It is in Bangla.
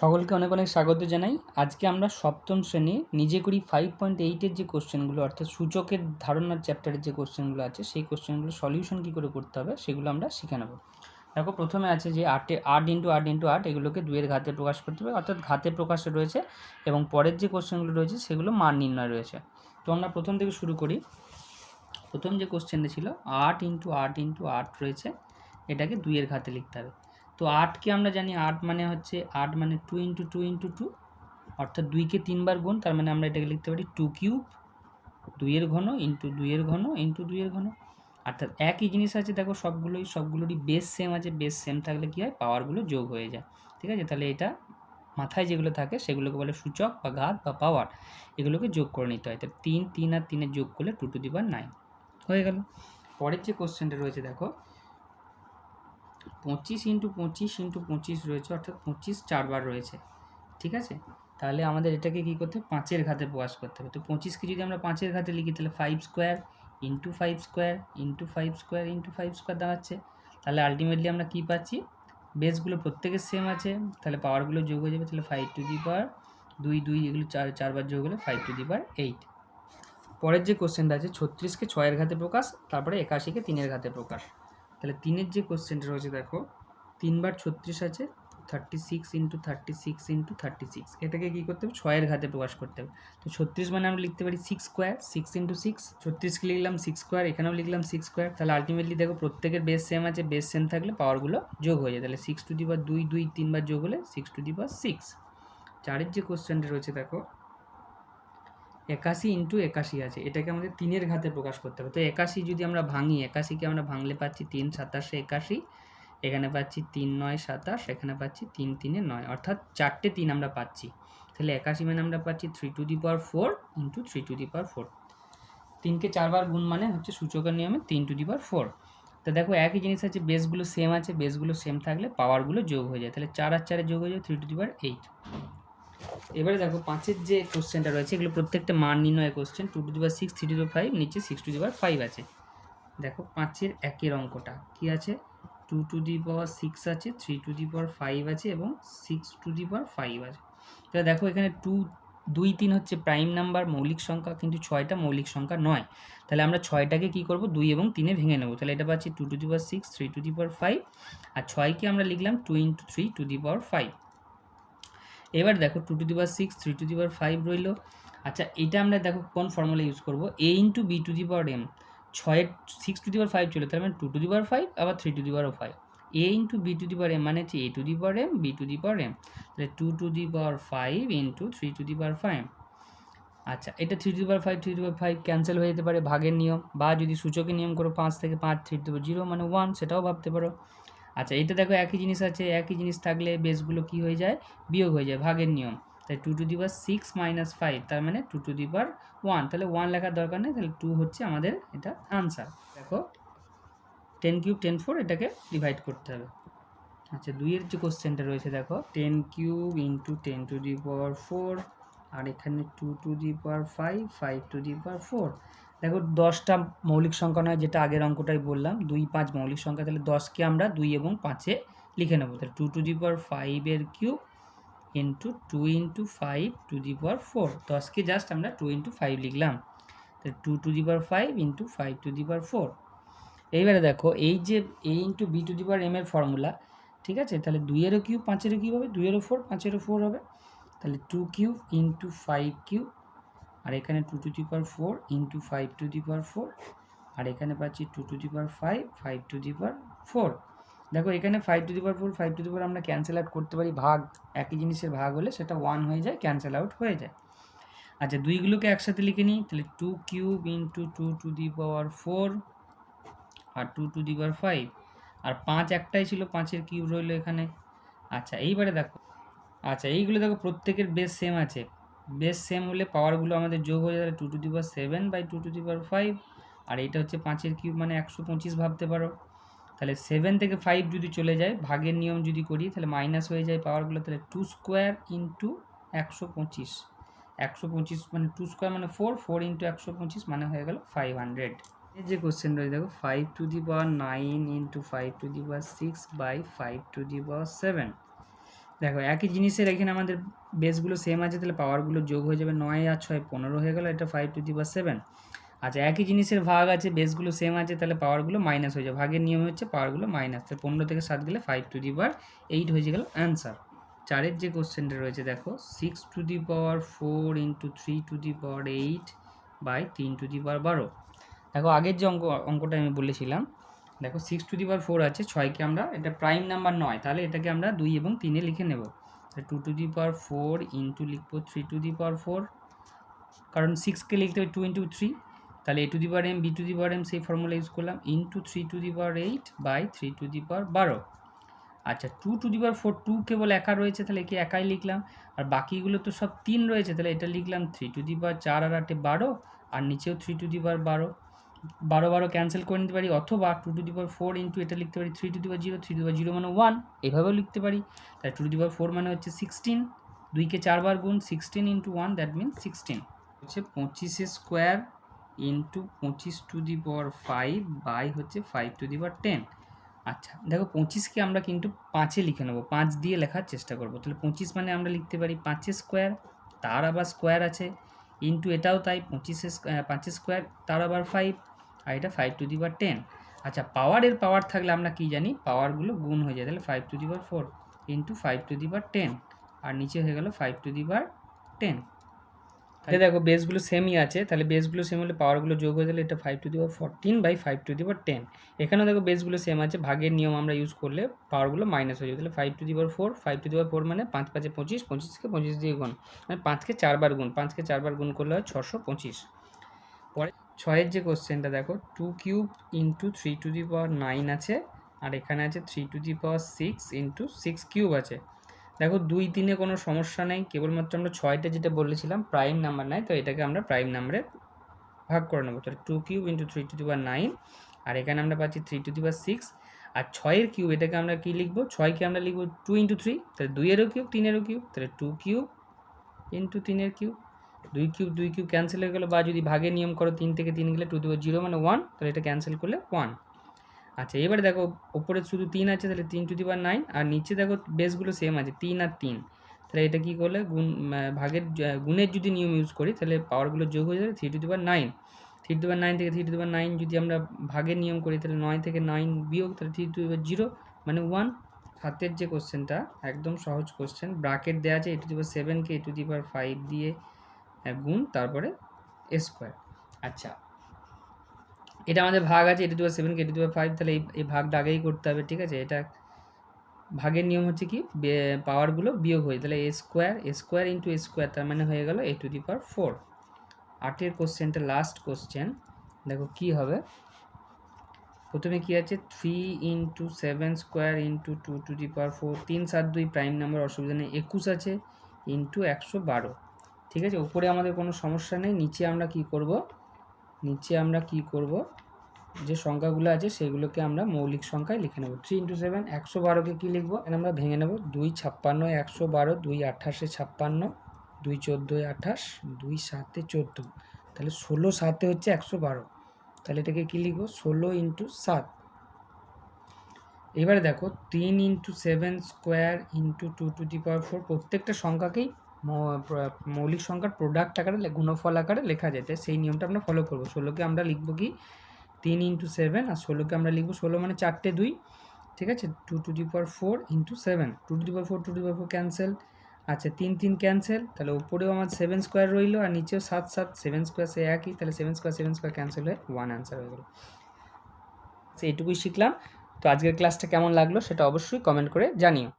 সকলকে অনেক অনেক স্বাগত জানাই। আজকে আমরা সপ্তম শ্রেণির নিজে করি ফাইভ পয়েন্ট এইটের যে কোশ্চেনগুলো অর্থাৎ সূচকের ধারণার চ্যাপ্টারের যে কোশ্চেনগুলো আছে, সেই কোশ্চেনগুলো সলিউশন কী করে করতে হবে, সেগুলো আমরা শিখে নেব। দেখো, প্রথমে আছে যে আটে আট ইন্টু আট ইন্টু আট এগুলোকে দুয়ের ঘাতে প্রকাশ করতে হবে, অর্থাৎ ঘাতে প্রকাশে রয়েছে এবং পরের যে কোশ্চেনগুলো রয়েছে, সেগুলো মান নির্ণয় রয়েছে। তো আমরা প্রথম থেকে শুরু করি। প্রথম যে কোশ্চেনটা ছিল, আট ইন্টু আট ইন্টু আট রয়েছে, এটাকে দুইয়ের ঘাতে লিখতে হবে। তো আটকে আমরা জানি, আট মানে হচ্ছে আট মানে two into two into two অর্থাৎ দুইকে তিনবার গুণ, তার মানে আমরা এটাকে লিখতে পারি টু কিউব দুইয়ের ঘন ইন্টু দুইয়ের ঘন ইন্টু দুইয়ের ঘন। অর্থাৎ একই জিনিস আছে, দেখো সবগুলোই, সবগুলোরই বেস সেম আছে বেস সেম থাকলে কী হয়? পাওয়ারগুলো যোগ হয়ে যায়। ঠিক আছে? তাহলে এটা মাথায় যেগুলো থাকে, সেগুলোকে বলে সূচক বা ঘাত বা পাওয়ার এগুলোকে যোগ করে নিতে হয়। তো তিন তিন আর তিনের যোগ করলে টু টু দিবার নাইন হয়ে গেল। পরের যে কোশ্চেনটা রয়েছে, দেখো পঁচিশ ইন্টু পঁচিশ ইন্টু পঁচিশ রয়েছে, অর্থাৎ পঁচিশ চারবার রয়েছে। ঠিক আছে? তাহলে আমাদের এটাকে কী করতে হবে? পাঁচের ঘাতে প্রকাশ করতে হবে। তো পঁচিশকে যদি আমরা পাঁচের ঘাতে লিখি, তাহলে five square into five square into five square into five square দাঁড়াচ্ছে। তাহলে আলটিমেটলি আমরা কী পাচ্ছি? বেসগুলো প্রত্যেকের সেম আছে। তাহলে পাওয়ারগুলো যোগ হয়ে যাবে, তাহলে ফাইভ টু দি পাওয়ার দুই দুই, এগুলো চার, চারবার যোগ হলে five to the power eight পরের যে কোশ্চেনটা আছে, ছত্রিশকে ছয়ের ঘাতে প্রকাশ, তারপরে একাশিকে তিনের ঘাতে প্রকাশ। তাহলে তিনের যে কোশ্চেনটা রয়েছে, দেখো, তিনবার ছত্রিশ আছে thirty six into thirty six into thirty six এটাকে কী করতে হবে? ছয়ের ঘাতে প্রকাশ করতে হবে। তো ছত্রিশ মানে আমরা লিখতে পারি six square six into six ছত্রিশকে লিখলাম সিক্স স্কোয়ার এখানেও লিখলাম সিক্স স্কোয়ার তাহলে আলটিমেটলি দেখো, প্রত্যেকের বেস সেম আছে বেস সেম থাকলে পাওয়ারগুলো যোগ হয়ে যায়। তাহলে সিক্স টু দি দুই দুই তিনবার যোগ হলে six to the power six চারের যে কোশ্চেনটা রয়েছে, দেখো একাশি ইন্টু একাশি আছে। এটাকে আমাদের তিনের ঘাতে প্রকাশ করতে হবে। তো একাশি যদি আমরা ভাঙি, একাশিকে আমরা ভাঙলে পাচ্ছি তিন, সাতাশে একাশি, এখানে পাচ্ছি তিন, নয়, সাতাশ, এখানে পাচ্ছি তিন, তিনে নয়। অর্থাৎ চারটে তিন আমরা পাচ্ছি। তাহলে একাশি মানে আমরা পাচ্ছি three to the power four into three to the power four তিনকে চারবার গুণ মানে হচ্ছে সূচকের নিয়মে তিন টু দি পাওয়ার ফোর তো দেখো একই জিনিস আছে বেসগুলো সেম আছে বেসগুলো সেম থাকলে পাওয়ারগুলো যোগ হয়ে যায়। তাহলে চার আর চারে যোগ হয়ে যায় three to the power eight এবারে দেখো পাঁচের যে কোশ্চেনটা রয়েছে, এগুলো প্রত্যেকটা মান নির্ণয় question two to the power six three to five নিচে six to the power five আছে। দেখো পাঁচের একের অঙ্কটা কি আছে? Two to the power six আছে three to the power five আছে এবং six to the power five আছে। তাহলে দেখো এখানে টু দুই, তিন হচ্ছে প্রাইম নাম্বার মৌলিক সংখ্যা, কিন্তু ছয়টা মৌলিক সংখ্যা নয়। তাহলে আমরা ছয়টাকে কী করব? দুই এবং তিনে ভেঙে নেব। তাহলে এটা পাচ্ছি two to the power six three to the power five আর ছয়কে আমরা লিখলাম two into three to the power five এবার দেখো two to the power six three to the power five রইল আচ্ছা এটা আমরা দেখো কোন ফর্মুলা ইউজ করব A into B to the power M ছয়ের six to the power five ছিল তার মানে two to the power five আবার three to the power five A into B to the power M মানে হচ্ছে A to the power M B to the power M তাহলে two to the power five into three to the power five আচ্ছা এটা three to power five three to power five cancel হয়ে যেতে পারে ভাগের নিয়ম বা যদি সূচকের নিয়ম করো পাঁচ থেকে পাঁচ থ্রি টু জিরো মানে ওয়ান সেটাও ভাবতে পারো আচ্ছা এটা দেখো একই জিনিস আছে, একই জিনিস থাকলে বেসগুলো কি হয়ে যায়? বিয়োগ হয়ে যায়, ভাগের নিয়ম। তাই two to the power six minus five তার মানে two to the power one তাহলে ওয়ান লেখার দরকার নেই, তাহলে টু হচ্ছে আমাদের এটা আনসার দেখো টেন কিউব টেন ফোর এটাকে ডিভাইড করতে হবে। আচ্ছা দুইয়ের যে কোশ্চেনটা রয়েছে, দেখো ten cube into ten to the power four আর এখানে two to the power five five to the power four দেখো দশটা মৌলিক সংখ্যা নয়, যেটা আগের অঙ্কটাই বললাম। দুই, পাঁচ মৌলিক সংখ্যা, তাহলে দশকে আমরা দুই এবং পাঁচে লিখে নেব। তাহলে টু টু দি পাওয়ার ফাইভের cube into two into five to the power four দশকে জাস্ট আমরা টু ইন্টু ফাইভ লিখলাম। তাহলে two to the power five into five to the power four এইবারে দেখো, এই যে A into B to the power M এর ফর্মুলা ঠিক আছে? তাহলে দুইয়েরও কিউব পাঁচেরও কিউব হবে, দুইয়েরও ফোর পাঁচেরও ফোর হবে। তাহলে two cube into five cube, আর এখানে two to the power four into five to the power four আর এখানে পাচ্ছি two to the power five five to the power four দেখো, এখানে five to the power four five to the power আমরা ক্যান্সেল আউট করতে পারি, ভাগ, একই জিনিসের ভাগ হলে সেটা ওয়ান হয়ে যায় ক্যান্সেল আউট হয়ে যায়। আচ্ছা দুইগুলোকে একসাথে লিখে নিই, তাহলে two cube into two to the power four R two to the power five আর পাঁচ একটাই ছিল, পাঁচের কিউব রইল এখানে। আচ্ছা এইবারে দেখো। আচ্ছা এইগুলো দেখো প্রত্যেকের বেস সেম আছে। বেস সেম হলে পাওয়ারগুলো আমাদের যোগ হয়ে যাবে two to the power seven by two to the power five আর এইটা হচ্ছে পাঁচের কিউব মানে একশো পঁচিশ ভাবতে পারো। তাহলে সেভেন থেকে ফাইভ যদি চলে যায়, ভাগের নিয়ম যদি করি, তাহলে মাইনাস হয়ে যায় পাওয়ারগুলো তাহলে টু স্কোয়ার ইন্টু একশো পঁচিশ। একশো পঁচিশ মানে টু স্কোয়ার মানে ফোর ফোর ইন্টু একশো পঁচিশ মানে হয়ে গেল ফাইভ হান্ড্রেড এর যে কোশ্চেন রয়েছে, দেখো five to the power nine into five to the power six by five to the power seven দেখো, একই জিনিসের এখানে আমাদের বেসগুলো সেম আছে, তাহলে পাওয়ারগুলো যোগ হয়ে যাবে নয় আর ছয় পনেরো হয়ে গেল, এটা five to the power seven আচ্ছা একই জিনিসের ভাগ আছে বেসগুলো সেম আছে, তাহলে পাওয়ারগুলো মাইনাস হয়ে যাবে। ভাগের নিয়ম হচ্ছে পাওয়ারগুলো মাইনাস তাহলে পনেরো থেকে সাত গেলে five to the power eight হয়ে গেল অ্যান্সার চারের যে কোশ্চেনটা রয়েছে, দেখো six to the power four into three to the power eight by তিন টু দি পাওয়ার বারো। দেখো, আগের যে অঙ্ক, অঙ্কটা আমি বলেছিলাম দেখো six to the power four আছে ছয়কে আমরা এটা প্রাইম নাম্বার নয় তাহলে এটাকে আমরা দুই এবং তিনে লিখে নেব two to the power four into লিখব three to the power four কারণ সিক্সকে লিখতে হবে টু ইন্টু থ্রি তাহলে A to the power M B to the power M সেই ফর্মুলা ইউজ করলাম into three to the power eight by three to the power বারো আচ্ছা two to the power four two কেবল একা রয়েছে তাহলে একে একাই লিখলাম আর বাকিগুলো তো সব তিন রয়েছে তাহলে এটা লিখলাম থ্রি টু দি পাওয়ার চার আর আটে বারো আর নিচেও থ্রি টু দি পাওয়ার বারো বারো বারো ক্যান্সেল করে নিতে পারি অথবা two to the power four into এটা লিখতে পারি three to the zero three to zero মানে ওয়ান এভাবেও লিখতে পারি। তাই two to the power four মানে হচ্ছে সিক্সটিন দুইকে চারবার গুণ sixteen into one that mean sixteen হচ্ছে পঁচিশে স্কোয়ার ইন্টু পঁচিশ to the power five by হচ্ছে five to the power ten আচ্ছা দেখো পঁচিশকে আমরা কিন্তু পাঁচে লিখে নেব, পাঁচ দিয়ে লেখার চেষ্টা করব। তাহলে পঁচিশ মানে আমরা লিখতে পারি পাঁচের স্কোয়ার তার আবার স্কোয়ার আছে। ইন্টু এটাও তাই, পঁচিশে পাঁচের স্কোয়ার তার আবার ফাইভ আর এটা five to the power ten আচ্ছা পাওয়ারের পাওয়ার থাকলে আমরা কি জানি? পাওয়ারগুলো গুণ হয়ে যায়। তাহলে five to the power four into five to the power ten আর নিচে হয়ে গেল five to the power ten তাহলে দেখো বেসগুলো সেমই আছে। তাহলে বেসগুলো সেম হলে পাওয়ারগুলো যোগ হয়ে গেলে এটা five to the power fourteen by five to the power ten এখানেও দেখো বেসগুলো সেম আছে। ভাগের নিয়ম আমরা ইউজ করলে পাওয়ারগুলো মাইনাস হয়ে যাবে। তাহলে five to the power four five to the power four মানে পাঁচ পাঁচে পঁচিশ, পঁচিশকে পঁচিশ দিয়ে গুণ। মানে পাঁচকে চারবার গুণ। পাঁচকে চারবার গুণ করলে হয় ছশো পঁচিশ। পরে ছয়ের যে কোশ্চেনটা দেখো two cube into three to the power nine আছে, আর এখানে আছে three to the power six into six cube আছে। দেখো, দুই তিনে কোনো সমস্যা নেই, কেবলমাত্র আমরা ছয়টা যেটা বলেছিলাম প্রাইম নাম্বার নাই, তো এটাকে আমরা প্রাইম নাম্বারে ভাগ করে নেব। তাহলে two cube into three to the power nine আর এখানে আমরা পাচ্ছি three to the power six আর ছয়ের কিউব এটাকে আমরা কী লিখব? ছয়কে আমরা লিখব টু ইন্টু থ্রি তাহলে দুইয়েরও কিউব তিনেরও কিউব তাহলে টু কিউব ইন্টু তিনের কিউব দুই কিউব দুই কিউব ক্যান্সেল হয়ে গেলো বা যদি ভাগের নিয়ম করো তিন থেকে তিন গেলে টু দিবো জিরো মানে ওয়ান তাহলে এটা ক্যান্সেল করলে ওয়ান আচ্ছা এবারে দেখো ওপরে শুধু তিন আছে, তাহলে তিন টু দি নাইন আর নিচে দেখো বেসগুলো সেম আছে, তিন আর তিন। তাহলে এটা কী করলে? গুণ ভাগের গুণের যদি নিয়ম ইউজ করি, তাহলে পাওয়ারগুলো যোগ হয়ে যাবে three to the power nine three to power nine থেকে three to the power nine যদি আমরা ভাগের নিয়ম করি, তাহলে নয় থেকে নাইন বিয়োগ, তাহলে three to the power zero মানে ওয়ান হাতের যে কোশ্চেনটা একদম সহজ কোশ্চেন ব্রাকেট দেওয়া আছে A to the power সেভেনকে A to the power five দিয়ে গুণ তারপরে স্কোয়ার আচ্ছা এটা আমাদের ভাগ আছে এটি টু সেভেন কে টু ফাইভ তাহলে এই এই ভাগটা আগেই করতে হবে, ঠিক আছে? এটা ভাগের নিয়ম হচ্ছে কি? পাওয়ারগুলো বিয়োগ হয়ে, তাহলে A square A square into square তার মানে হয়ে গেল এ টু দি পাওয়ার ফোর আটের কোশ্চেনটা লাস্ট কোশ্চেন দেখো কি হবে? প্রথমে কি আছে? Three into seven square into two to the power four তিন সাত দুই প্রাইম নাম্বার অসুবিধা নেই। একুশ আছে ইন্টু একশো বারো। ঠিক আছে? উপরে আমাদের কোনো সমস্যা নেই। নিচে আমরা কি করব? নিচে আমরা কি করব? যে সংখ্যাগুলো আছে সেগুলোকে আমরা মৌলিক সংখ্যায় লিখে নেব। থ্রি ইন্টু সেভেন একশো বারোকে কী লিখব? এখানে আমরা ভেঙে নেব। দুই ছাপ্পান্ন, একশো বারো, দুই আঠাশে ছাপ্পান্ন, দুই চোদ্দোয় আঠাশ, দুই সাতে চোদ্দ। তাহলে ষোলো সাতে হচ্ছে একশো বারো। তাহলে এটাকে কী লিখব? ষোলো ইন্টু সাত। এবারে দেখো তিন into seven square into two to the power four প্রত্যেকটা সংখ্যাকেই মৌলিক সংখ্যার প্রোডাক্ট আকারে গুণফল আকারে লেখা যায়। তাই সেই নিয়মটা আমরা ফলো করব। ষোলোকে আমরা লিখব কি? তিন ইন্টু সেভেন আর ষোলোকে আমরা লিখব ষোলো মানে চারটে দুই। ঠিক আছে? Two to the power four into seven two to the power four two to power four cancel আচ্ছা তিন তিন ক্যান্সেল তাহলে উপরেও আমার সেভেন স্কোয়ার রইল আর নিচেও সাত সাত সেভেন স্কোয়ার সে একই। তাহলে seven square seven square cancel হয়ে ওয়ান অ্যান্সার হয়ে গেলো। এইটুকুই শিখলাম। তো আজকের ক্লাসটা কেমন লাগল সেটা অবশ্যই কমেন্ট করে জানিও।